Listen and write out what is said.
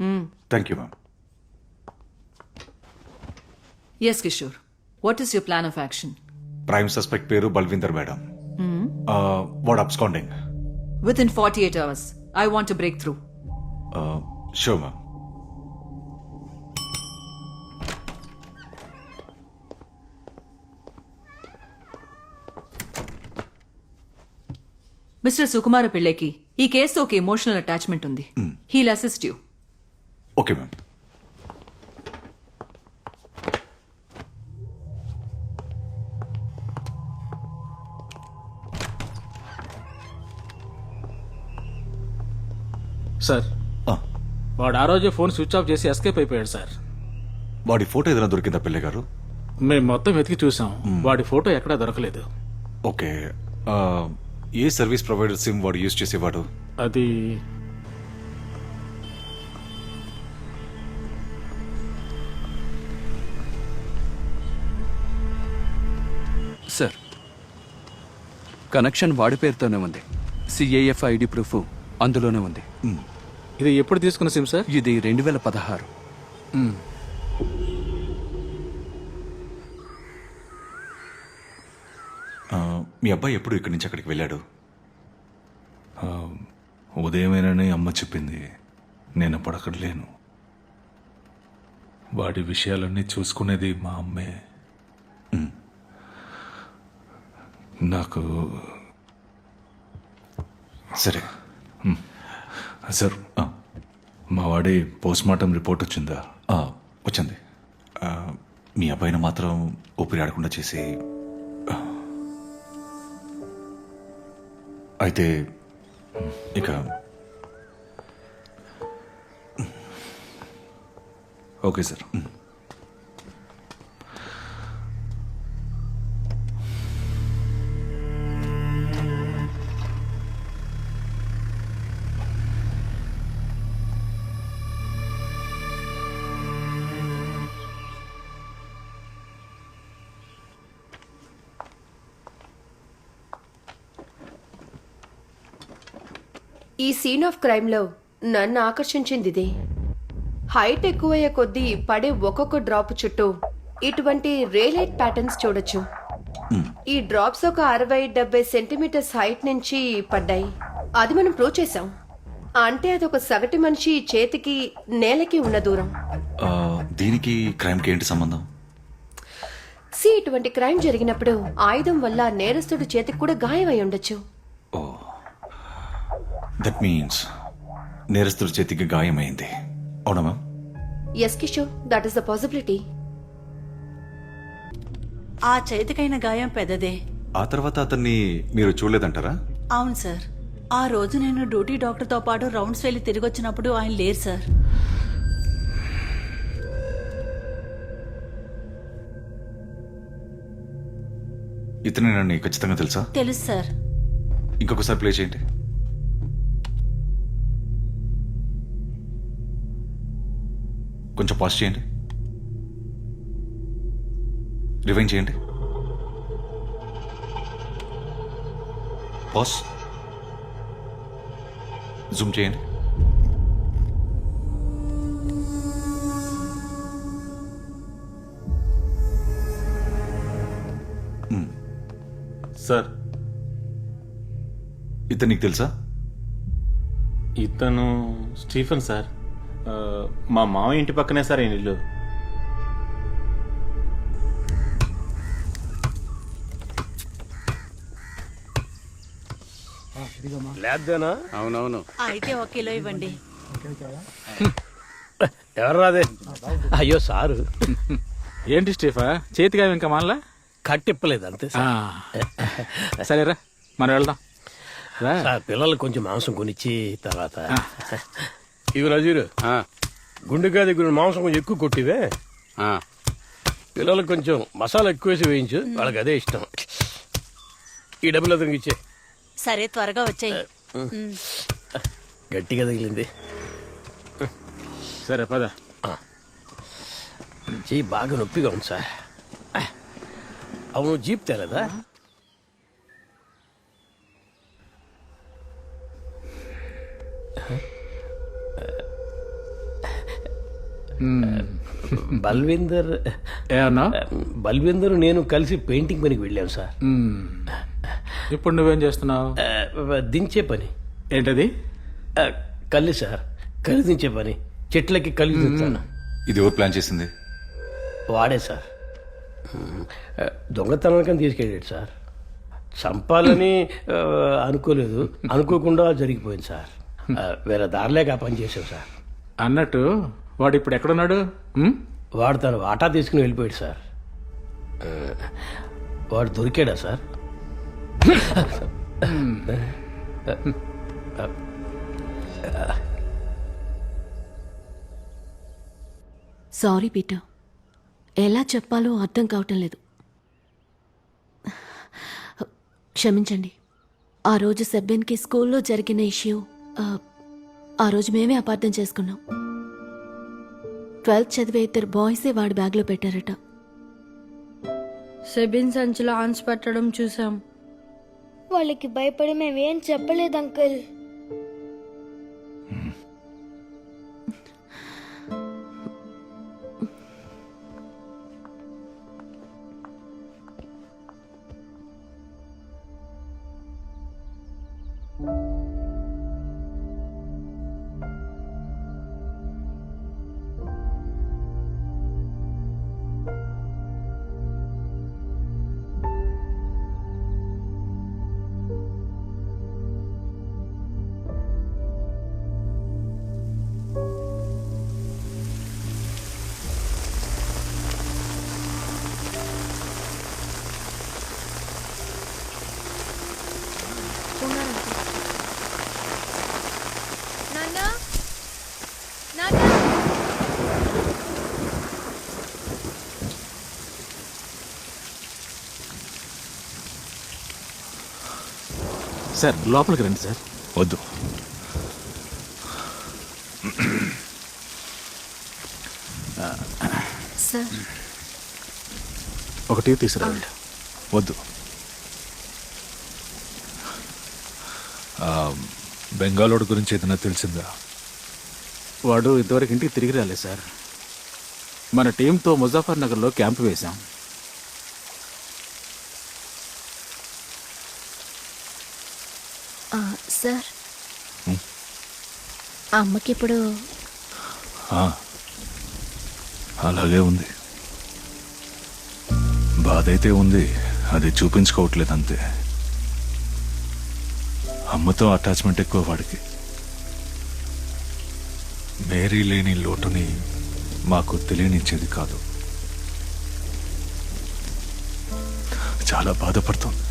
Thank you ma'am S Kishore what is your plan of action prime suspect పేరు Balwinder madam వాడు absconding within forty eight hours I want break through sure ma'am mister Sukumara పిళ్ళైకి ఈ కేసుతో ఒక emotional attachment ఉంది. He'll assist you okay ma'am. Sir వాడు ఆ రోజే phone switch off చేసి ఎస్కేప్ అయిపోయాడు సార్. వాడి ఫోటో ఏదైనా దొరికిందా పిల్ల గారు? మేము మొత్తం వెతికి చూసాం. వాడి ఫోటో ఎక్కడా దొరకలేదు. ఓకే. ఏ సర్వీస్ ప్రొవైడర్ సిమ్ వాడు యూజ్ చేసేవాడు? అది సార్. కనెక్షన్ వాడి పేరుతోనే ఉంది. సిఏఎఫ్ ఐడి ప్రూఫ్ అందులోనే ఉంది. ఇది ఎప్పుడు తీసుకున్న సిమ్ సార్? ఇది రెండు వేల పదహారు. మీ అబ్బాయి ఎప్పుడు ఇక్కడి నుంచి అక్కడికి వెళ్ళాడు? ఉదయమేనని అమ్మ చెప్పింది. నేను అప్పుడు అక్కడ లేను వాడి విషయాలన్నీ చూసుకునేది మా అమ్మే. నాకు సరే. సార్ మా వాడి పోస్ట్ మార్టం రిపోర్ట్ వచ్చిందా? వచ్చింది. మీ అబ్బాయిని మాత్రం ఊపిరి ఆడకుండా చేసి అయితే ఇక ఓకే సార్. ఈ సీన్ ఆఫ్ క్రైమ్లో నన్ను ఆకర్షించింది ఇదే హైట్ ఎక్కువయ్యే కొద్దీ పడే ఒక్కొక్క డ్రాప్ చుట్టూ ఇటువంటి రేలైట్ ప్యాటర్న్స్ చూడొచ్చు. ఈ డ్రాప్స్ ఒక అరవై డెబ్బై సెంటీమీటర్స్ హైట్ నుంచి పడ్డాయి. అది మనం ప్రూవ్ చేసాం అంటే అది ఒక సగటు మనిషి చేతికి నేలకి ఉన్న దూరం. దీనికి క్రైమ్కి ఏంటి సంబంధం? సి ఇటువంటి క్రైమ్ జరిగినప్పుడు ఆయుధం వల్ల నేరస్తుడి చేతికి కూడా గాయమై ఉండొచ్చు. దట్ మీన్స్ నేరస్తుడి చేతికి గాయమైంది. అవునా ma'am S Kishore that is the possibility ఆ చేతికైన గాయం పెద్దదే. ఆ తర్వాత అతన్ని మీరు చూడలేదంటారా? అవును సార్ ఆ రోజు నేను డ్యూటీ డాక్టర్తో పాటు రౌండ్స్ వెళ్ళి తిరిగి వచ్చినప్పుడు ఆయన లేరు సార్ ఇతని నన్ను ఖచ్చితంగా తెలుసా? తెలుసు సార్ ఇంకొకసారి ప్లే చేయండి. కొంచెం పాజ్ చేయండి. రివైండ్ చేయండి. పాస్ జూమ్ చేయండి. సార్ ఇతను నీకు తెలుసా? ఇతను స్టీఫెన్ సార్ మా మామయ్య ఇంటి పక్కనే సార్ ఈయన ఇల్లు అయితే ఒక కిలో ఇవ్వండి. ఎవర్రాదే అయ్యో సారు. ఏంటి స్టీఫా? చేతిగా ఇంకా మనలా? కట్టిప్పలేదు అంతే. సరేరా మనం వెళ్దాం. పిల్లలకు కొంచెం మాంసం కొనిచ్చి తర్వాత ఇవి నజీరు. గుండెకాయ దగ్గర మాంసం కొంచెం ఎక్కువ కొట్టివే. పిల్లలకు కొంచెం మసాలా ఎక్కువ వేసి వేయించు. వాళ్ళకి అదే ఇష్టం. ఈ డబ్బులు అతనికి ఇచ్చే. సరే త్వరగా వచ్చాయి. గట్టిగా తగిలింది. సరే పద. చెయ్యి బాగా నొప్పిగా ఉంది సార్. అవును జీప్ తేలేదా? బల్వేందర్ ఏమన్నా? బల్వేందర్ నేను కలిసి పెయింటింగ్ పనికి వెళ్ళాను సార్. ఇప్పుడు నువ్వేం చేస్తున్నావు? దించే పని. ఏంటది? కల్లి సార్ కలి దించే పని. చెట్లకి కలి దించాను. ఇది ఎవరు ప్లాన్ చేసింది? వాడే సార్. ఆ, దొంగతనానికని తీసుకెళ్ళాడు సార్. చంపాలని అనుకోలేదు. అనుకోకుండా జరిగిపోయింది సార్. వేరే దారిలేక ఆ పని చేశాం సార్. అన్నట్టు వాడు ఇప్పుడు ఎక్కడున్నాడు? ఉమ్? వాడు తను వాటా తీసుకుని వెళ్ళిపోయాడు సార్. ఆ, వాడు దొరికాడా సార్? Sorry Peter. ఎలా చెప్పాలో అర్థం కావటం లేదు. క్షమించండి. ఆ రోజు సెబ్బెన్కి స్కూల్లో జరిగిన ఇష్యూ ఆ, ఆ రోజు మేమే అపార్థం చేసుకున్నాం. ట్వెల్త్ చదివే ఇద్దరు బాయ్సే వాడి బ్యాగ్లో పెట్టారట. సెబిన్ సంచిలో ఆన్స్ పెట్టడం చూసాం వాళ్ళకి భయపడి మేమేం చెప్పలేదు అంకుల్. సార్ లోపలికి రండి సార్. వద్దు. సార్. ఒక టీ తీసుకురండి. వద్దు. బెంగాలోడు గురించి ఏదైనా తెలిసిందా? వాడు ఇంతవరకు ఇంటికి తిరిగి రాలేదు సార్. మన టీంతో ముజాఫర్ నగర్లో క్యాంప్ వేశాం ఆ, సార్ అమ్మకిప్పుడు అలాగే ఉంది. బాధ అయితే ఉంది అది చూపించుకోవట్లేదు అంతే అమ్మతో అటాచ్మెంట్ ఎక్కువ వాడికి. మేరీ లేని లోటుని మాకు తెలియనిచ్చేది కాదు. చాలా బాధపడుతుంది.